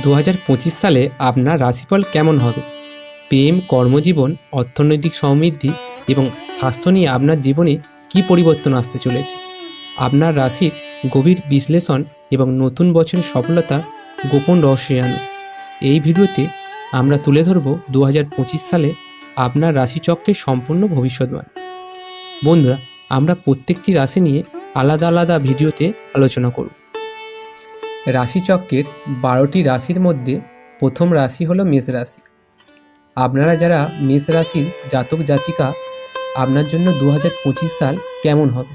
দু হাজার পঁচিশ সালে আপনার রাশিফল কেমন হবে? প্রেম, কর্মজীবন, অর্থনৈতিক সমৃদ্ধি এবং স্বাস্থ্য নিয়ে আপনার জীবনে কী পরিবর্তন আসতে চলেছে? আপনার রাশির গভীর বিশ্লেষণ এবং নতুন বছরের সফলতা গোপন রহস্য জানো এই ভিডিওতে আমরা তুলে ধরব দু হাজার পঁচিশ সালে আপনার রাশিচক্রের সম্পূর্ণ ভবিষ্যৎবাণী। বন্ধুরা, আমরা প্রত্যেকটি রাশি নিয়ে আলাদা আলাদা ভিডিওতে আলোচনা করব। রাশিচক্রের বারোটি রাশির মধ্যে প্রথম রাশি হলো মেষ রাশি। আপনারা যারা মেষ রাশির জাতক জাতিকা, আপনার জন্য দু হাজার পঁচিশ সাল কেমন হবে?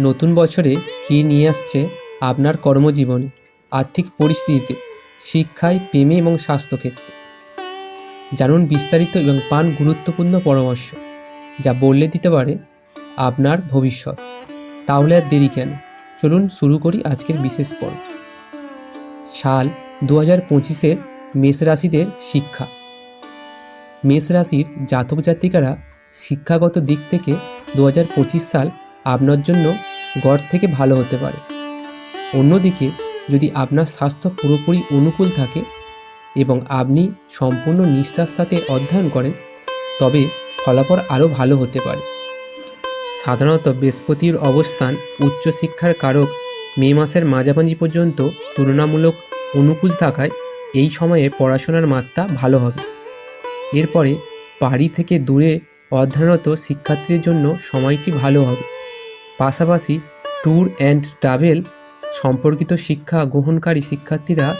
নতুন বছরে কী নিয়ে আসছে আপনার কর্মজীবনে, আর্থিক পরিস্থিতিতে, শিক্ষায়, প্রেমে এবং স্বাস্থ্যক্ষেত্রে? জানুন বিস্তারিত এবং পান গুরুত্বপূর্ণ পরামর্শ, যা বললে দিতে পারে আপনার ভবিষ্যৎ। তাহলে আর দেরি কেন? চলুন শুরু করি আজকের বিশেষ পর্ব। সাল দু হাজার পঁচিশের মেষ রাশিদের শিক্ষা। মেষ রাশির জাতক জাতিকারা শিক্ষাগত দিক থেকে দু হাজার পঁচিশ সাল আপনার জন্য গড় থেকে ভালো হতে পারে। অন্যদিকে যদি আপনার স্বাস্থ্য পুরোপুরি অনুকূল থাকে এবং আপনি সম্পূর্ণ নিষ্ঠার সাথে অধ্যয়ন করেন, তবে ফলাফল আরও ভালো হতে পারে। সাধারণত বৃহস্পতির অবস্থান উচ্চশিক্ষার কারক মে মাসের মাঝামাঝি পর্যন্ত তুলনামূলক অনুকূল থাকায় এই সময়ে পড়াশোনার মাত্রা ভালো হবে। এরপরে বাড়ি থেকে দূরে অধ্যয়নরত শিক্ষার্থীদের জন্য সময়টি ভালো হবে। পাশাপাশি ট্যুর অ্যান্ড ট্রাভেল সম্পর্কিত শিক্ষা গ্রহণকারী শিক্ষার্থীরা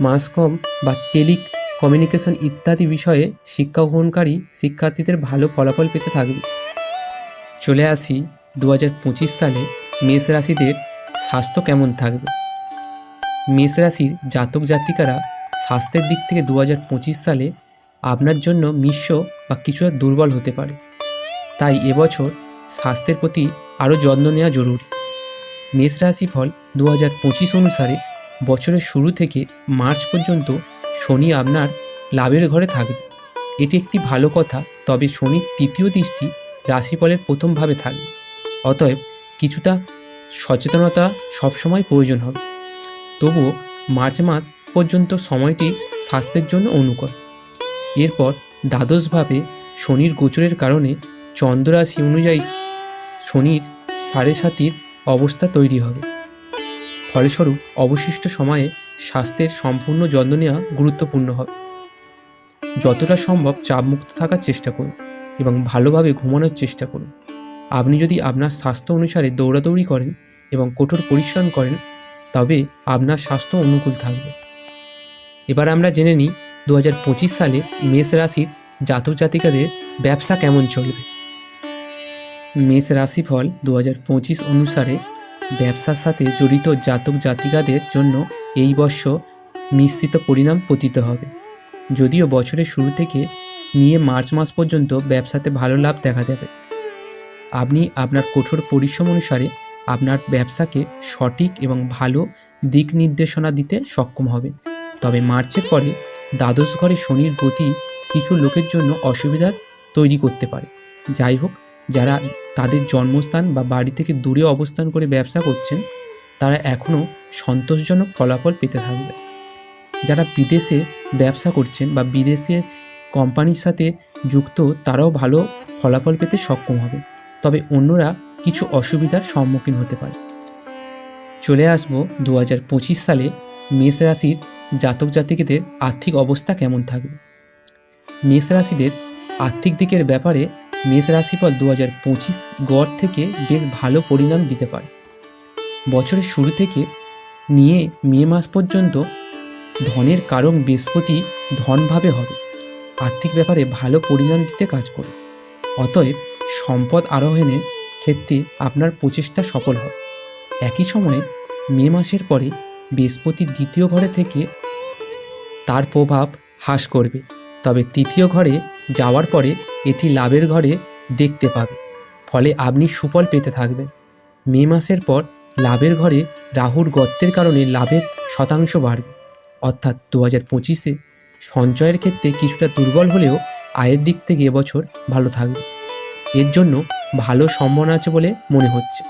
মাসকম বা টেলি কমিউনিকেশন ইত্যাদি বিষয়ে শিক্ষা গ্রহণকারী শিক্ষার্থীদের ভালো ফলাফল পেতে থাকবে। চলে আসি দু হাজার পঁচিশ সালে মেষ রাশিদের স্বাস্থ্য কেমন থাকবে? মেষ রাশির জাতক জাতিকারা স্বাস্থ্যের দিক থেকে দু হাজার পঁচিশ সালে আপনার জন্য মিশ্র বা কিছুটা দুর্বল হতে পারে। তাই এবছর স্বাস্থ্যের প্রতি আরও যত্ন নেওয়া জরুরি। মেষ রাশিফল দু হাজার পঁচিশ অনুসারে বছরের শুরু থেকে মার্চ পর্যন্ত শনি আপনার লাভের ঘরে থাকবে। এটি একটি ভালো কথা, তবে শনির তৃতীয় দৃষ্টি রাশিফলের প্রথমভাবে থাকবে। অতএব কিছুটা সচেতনতা সবসময় প্রয়োজন হবে। তবুও মার্চ মাস পর্যন্ত সময়টি স্বাস্থ্যের জন্য অনুকূল। এরপর দ্বাদশভাবে শনির গোচরের কারণে চন্দ্ররাশি অনুযায়ী শনির সাড়ে সাতির অবস্থা তৈরি হবে। ফলস্বরূপ অবশিষ্ট সময়ে স্বাস্থ্যের সম্পূর্ণ যত্ন নেওয়া গুরুত্বপূর্ণ হবে। যতটা সম্ভব চাপমুক্ত থাকার চেষ্টা করুন। এবং ভালোভাবে ঘুমানোর চেষ্টা করুন। আপনি যদি আপনার স্বাস্থ্য অনুসারে দৌড়াদৌড়ি করেন এবং কঠোর পরিশ্রম করেন, তবে আপনার স্বাস্থ্য অনুকূল থাকবে। এবার আমরা জেনে নিই দু হাজার পঁচিশ সালে মেষ রাশির জাতক জাতিকাদের ব্যবসা কেমন চলবে। মেষ রাশিফল দু অনুসারে ব্যবসার সাথে জড়িত জাতক জাতিকাদের জন্য এই বর্ষ মিশ্রিত পরিণাম পতিত হবে। যদিও বছরের শুরু থেকে নিয়ে মার্চ মাস পর্যন্ত ব্যবসাতে ভালো লাভ দেখা দেবে। আপনি আপনার কঠোর পরিশ্রম অনুসারে আপনার ব্যবসাকে সঠিক এবং ভালো দিক নির্দেশনা দিতে সক্ষম হবে তবে মার্চের পরে দ্বাদশ ঘরে শনির গতি কিছু লোকের জন্য অসুবিধা তৈরি করতে পারে। যাই হোক, যারা তাদের জন্মস্থান বা বাড়ি থেকে দূরে অবস্থান করে ব্যবসা করছেন, তারা এখনও সন্তোষজনক ফলাফল পেতে থাকবে। যারা বিদেশে ব্যবসা করছেন বা বিদেশের কোম্পানির সাথে যুক্ত তারাও ভালো ফলাফল পেতে সক্ষম হবে। তবে অন্যরা কিছু অসুবিধার সম্মুখীন হতে পারে। চলে আসব দু হাজার পঁচিশ সালে মেষ রাশির জাতক জাতিকেদের আর্থিক অবস্থা কেমন থাকবে? মেষ রাশিদের আর্থিক দিকের ব্যাপারে মেষ রাশিফল দু হাজার পঁচিশ গড় থেকে বেশ ভালো পরিণাম দিতে পারে। বছরের শুরু থেকে নিয়ে মে মাস পর্যন্ত ধনের কারণ বৃহস্পতি ধনভাবে হবে। আর্থিক ব্যাপারে ভালো পরিণাম দিতে কাজ করে। অতএব সম্পদ আরোহণের ক্ষেত্রে আপনার প্রচেষ্টা সফল হয় একই সময়ে মে মাসের পরে বৃহস্পতি দ্বিতীয় ঘরে থেকে তার প্রভাব হ্রাস করবে। তবে তৃতীয় ঘরে যাওয়ার পরে এটি লাভের ঘরে দেখতে পাবে। ফলে আপনি সুফল পেতে থাকবেন। মে মাসের পর লাভের ঘরে রাহুর গর্তের কারণে লাভের শতাংশ বাড়বে। অর্থাৎ দু হাজার পঁচিশে সঞ্চয়ের ক্ষেত্রে কিছুটা দুর্বল হলেও আয়ের দিক থেকে এবছর ভালো থাকবে। এর জন্য ভালো সম্ভাবনা আছে বলে মনে হচ্ছে।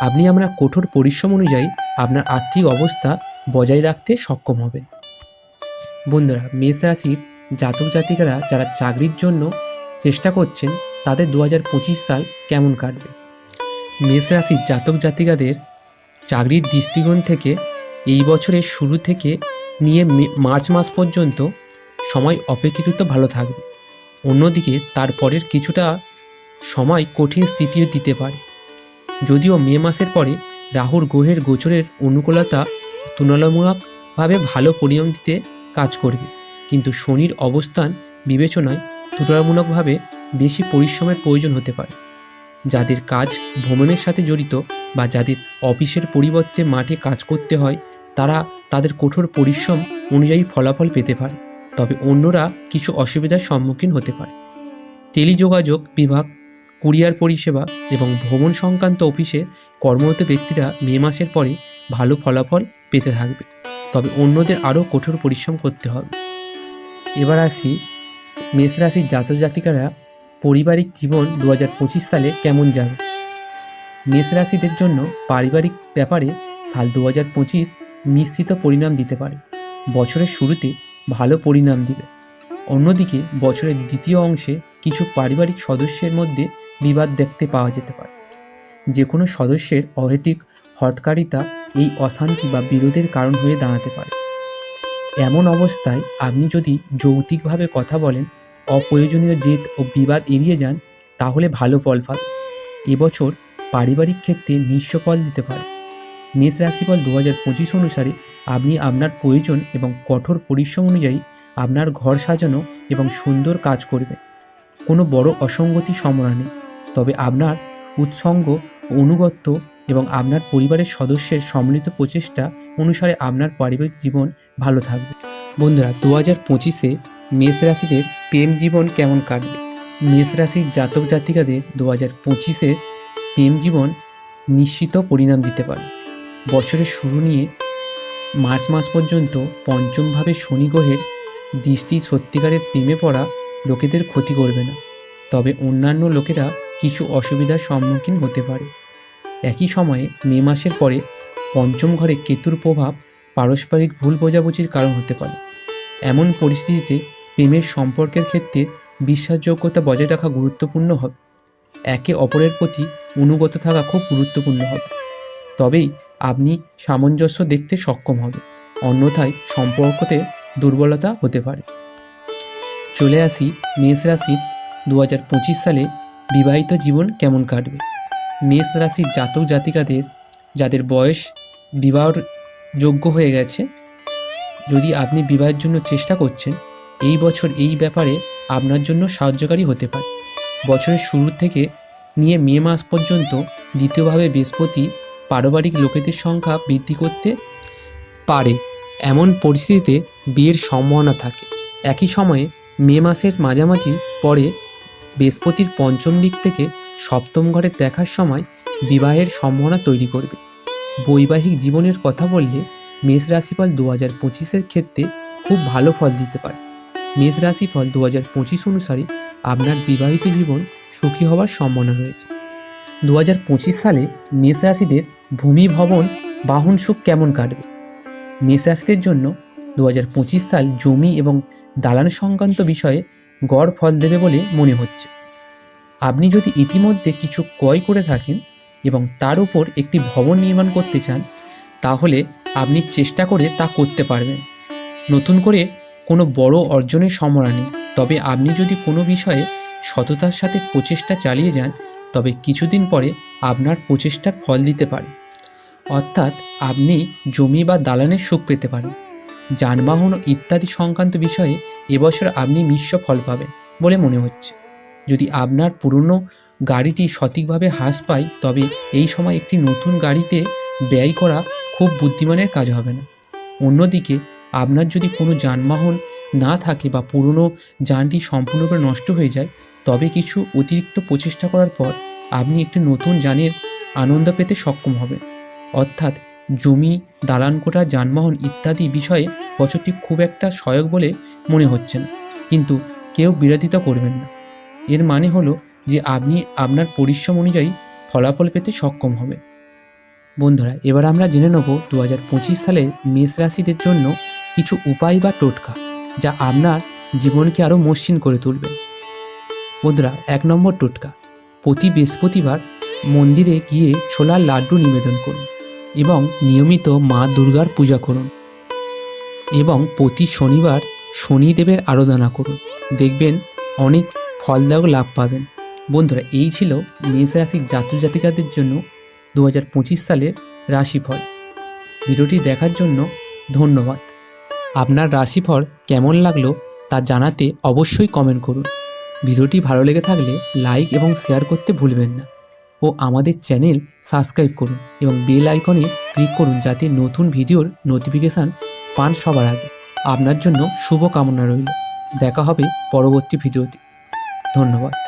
আপনি আপনার কঠোর পরিশ্রম অনুযায়ী আপনার আর্থিক অবস্থা বজায় রাখতে সক্ষম হবেন। বন্ধুরা, মেষ রাশির জাতক জাতিকারা যারা চাকরির জন্য চেষ্টা করছেন, তাদের দু হাজার পঁচিশ সাল কেমন কাটবে? মেষ রাশির জাতক জাতিকাদের চাকরির দৃষ্টিকোণ থেকে এই বছরের শুরু থেকে নিয়ে মার্চ মাস পর্যন্ত সময় অপেক্ষাকৃত ভালো থাকবে। অন্যদিকে তারপরের কিছুটা সময় কঠিন স্থিতিও দিতে পারে। যদিও মে মাসের পরে রাহুর গ্রহের গোচরের অনুকূলতা তুলনামূলকভাবে ভালো পরিণাম দিতে কাজ করবে। কিন্তু শনির অবস্থান বিবেচনায় তুলনামূলকভাবে বেশি পরিশ্রমের প্রয়োজন হতে পারে। যাদের কাজ ভ্রমণের সাথে জড়িত বা যাদের অফিসের পরিবর্তে মাঠে কাজ করতে হয়, তারা তাদের কঠোর পরিশ্রম অনুযায়ী ফলাফল পেতে পারে। তবে অন্যরা কিছু অসুবিধার সম্মুখীন হতে পারে। টেলিযোগাযোগ বিভাগ, কুরিয়ার পরিষেবা এবং ভ্রমণ সংক্রান্ত অফিসে কর্মরত ব্যক্তিরা মে মাসের পরে ভালো ফলাফল পেতে থাকবে। তবে অন্যদের আরও কঠোর পরিশ্রম করতে হবে। এবার আসি মেষ রাশির জাতক জাতিকারা পারিবারিক জীবন দু পঁচিশ সালে কেমন যাবে? মেষ রাশিদের জন্য পারিবারিক ব্যাপারে সাল দু হাজার পঁচিশ নিশ্চিত পরিণাম দিতে পারে। বছরের শুরুতে ভালো পরিণাম দিবে। অন্যদিকে বছরের দ্বিতীয় অংশে কিছু পারিবারিক সদস্যের মধ্যে বিবাদ দেখতে পাওয়া যেতে পারে। যে কোনো সদস্যের অহেতুক হটকারিতা এই অশান্তি বা বিরোধের কারণ হয়ে দাঁড়াতে পারে। এমন অবস্থায় আপনি যদি যৌক্তিকভাবে কথা বলেন, অপ্রয়োজনীয় জেদ ও বিবাদ এড়িয়ে যান, তাহলে ভালো ফল পাবে এবছর পারিবারিক ক্ষেত্রে মিশ্র ফল দিতে পারে। মেষ রাশিফল দু হাজার পঁচিশ অনুসারে আপনি আপনার প্রয়োজন এবং কঠোর পরিশ্রম অনুযায়ী আপনার ঘর সাজানো এবং সুন্দর কাজ করবে। কোনো বড় অসঙ্গতি নেই, তবে আপনার উৎসঙ্গ, অনুগত্য এবং আপনার পরিবারের সদস্যের সম্মিলিত প্রচেষ্টা অনুসারে আপনার পারিবারিক জীবন ভালো থাকবে। বন্ধুরা দু হাজার পঁচিশে মেষ রাশিদের প্রেম জীবন কেমন কাটবে? মেষ রাশির জাতক জাতিকাদের দু হাজার পঁচিশে প্রেম জীবন নিশ্চিত পরিণাম দিতে পারে। বছরের শুরু নিয়ে মার্চ মাস পর্যন্ত পঞ্চমভাবে শনি গ্রহের দৃষ্টি সত্যিকারের প্রেমে পড়া লোকেদের ক্ষতি করবে না। তবে অন্যান্য লোকেরা কিছু অসুবিধার সম্মুখীন হতে পারে। একই সময়ে মে মাসের পরে পঞ্চম ঘরে কেতুর প্রভাব পারস্পরিক ভুল বোঝাবুঝির কারণ হতে পারে। এমন পরিস্থিতিতে প্রেমের সম্পর্কের ক্ষেত্রে বিশ্বাসযোগ্যতা বজায় রাখা গুরুত্বপূর্ণ হবে। একে অপরের প্রতি অনুগত থাকা খুব গুরুত্বপূর্ণ হবে। তবেই আপনি সামঞ্জস্য দেখতে সক্ষম হবে অন্যথায় সম্পর্কতে দুর্বলতা হতে পারে। চলে আসি মেষ রাশির দু হাজার পঁচিশ সালে বিবাহিত জীবন কেমন কাটবে? মেষ রাশির জাতক জাতিকাদের, যাদের বয়স বিবাহর যোগ্য হয়ে গেছে, যদি আপনি বিবাহের জন্য চেষ্টা করছেন, এই বছর এই ব্যাপারে আপনার জন্য সাহায্যকারী হতে পারে। বছরের শুরু থেকে নিয়ে মে মাস পর্যন্ত দ্বিতীয়ভাবে বৃহস্পতি পারিবারিক লোকেদের সংখ্যা বৃদ্ধি করতে পারে। এমন পরিস্থিতিতে বিয়ের সম্ভাবনা থাকে। একই সময়ে মে মাসের মাঝামাঝি পরে বৃহস্পতির পঞ্চম দিক থেকে সপ্তম ঘরে দেখার সময় বিবাহের সম্ভাবনা তৈরি করবে। বৈবাহিক জীবনের কথা বললে মেষ রাশিফল দু হাজার পঁচিশের ক্ষেত্রে খুব ভালো ফল দিতে পারে। মেষ রাশিফল দু হাজার পঁচিশ অনুসারে আপনার বিবাহিত জীবন সুখী হওয়ার সম্ভাবনা রয়েছে। দু হাজার পঁচিশ সালে মেষ রাশিদের ভূমি ভবন বাহন সুখ কেমন কাটবে? মেষ রাশিদের জন্য দু হাজার পঁচিশ সাল জমি এবং দালান সংক্রান্ত বিষয়ে গড় ফল দেবে বলে মনে হচ্ছে। আপনি যদি ইতিমধ্যে কিছু ক্রয় করে থাকেন এবং তার উপর একটি ভবন নির্মাণ করতে চান, তাহলে আপনি চেষ্টা করে তা করতে পারবেন। নতুন করে কোনো বড় অর্জনের সম্ভাবনা নেই। তবে আপনি যদি কোনো বিষয়ে সততার সাথে প্রচেষ্টা চালিয়ে যান তবে কিছুদিন পরে আপনার প্রচেষ্টার ফল দিতে পারে। অর্থাৎ আপনি জমি বা দালানের সুখ পেতে পারেন। যানবাহন ইত্যাদি সংক্রান্ত বিষয়ে এবছর আপনি মিশ্র ফল পাবেন বলে মনে হচ্ছে। যদি আপনার পুরনো গাড়িটি সঠিকভাবে হ্রাস পায়, তবে এই সময় একটি নতুন গাড়িতে ব্যয় করা খুব বুদ্ধিমানের কাজ হবে না। অন্যদিকে আপনার যদি কোনো যানবাহন না থাকে বা পুরনো যানটি সম্পূর্ণরূপে নষ্ট হয়ে যায়, তবে কিছু অতিরিক্ত প্রচেষ্টা করার পর আপনি একটি নতুন যানের আনন্দ পেতে সক্ষম হবেন। অর্থাৎ জমি, দালান কোটা যানবাহন ইত্যাদি বিষয়ে বছরটি খুব একটা সহায়ক বলে মনে হচ্ছে না। কিন্তু কেউ বিরোধিতা করবেন না। এর মানে হলো যে আপনি আপনার পরিশ্রম অনুযায়ী ফলাফল পেতে সক্ষম হবে বন্ধুরা, এবার আমরা জেনে নেব দু হাজার পঁচিশ সালে মেষ রাশিদের জন্য কিছু উপায় বা টোটকা যা আপনার জীবনকে আরও মসৃণ করে তুলবে। বন্ধুরা, এক নম্বর টোটকা, প্রতি বৃহস্পতিবার মন্দিরে গিয়ে ছোলার লাড্ডু নিবেদন করুন এবং নিয়মিত মা দুর্গার পূজা করুন এবং প্রতি শনিবার শনিদেবের আরাধনা করুন। দেখবেন অনেক ফলদায়ক লাভ পাবেন। বন্ধুরা, এই ছিল মেষ রাশির জাতক জাতিকাদের জন্য দু হাজার পঁচিশ সালের রাশিফল। ভিডিওটি দেখার জন্য ধন্যবাদ। আপনার রাশিফল কেমন লাগল তা জানাতে অবশ্যই কমেন্ট করুন। ভিডিওটি ভালো লেগে থাকলে লাইক এবং শেয়ার করতে ভুলবেন না। ও আমাদের চ্যানেল সাবস্ক্রাইব করুন এবং বেল আইকনে ক্লিক করুন যাতে নতুন ভিডিওর নোটিফিকেশান পান সবার আগে। আপনার জন্য শুভ কামনা রইল। দেখা হবে পরবর্তী ভিডিওতে। ধন্যবাদ।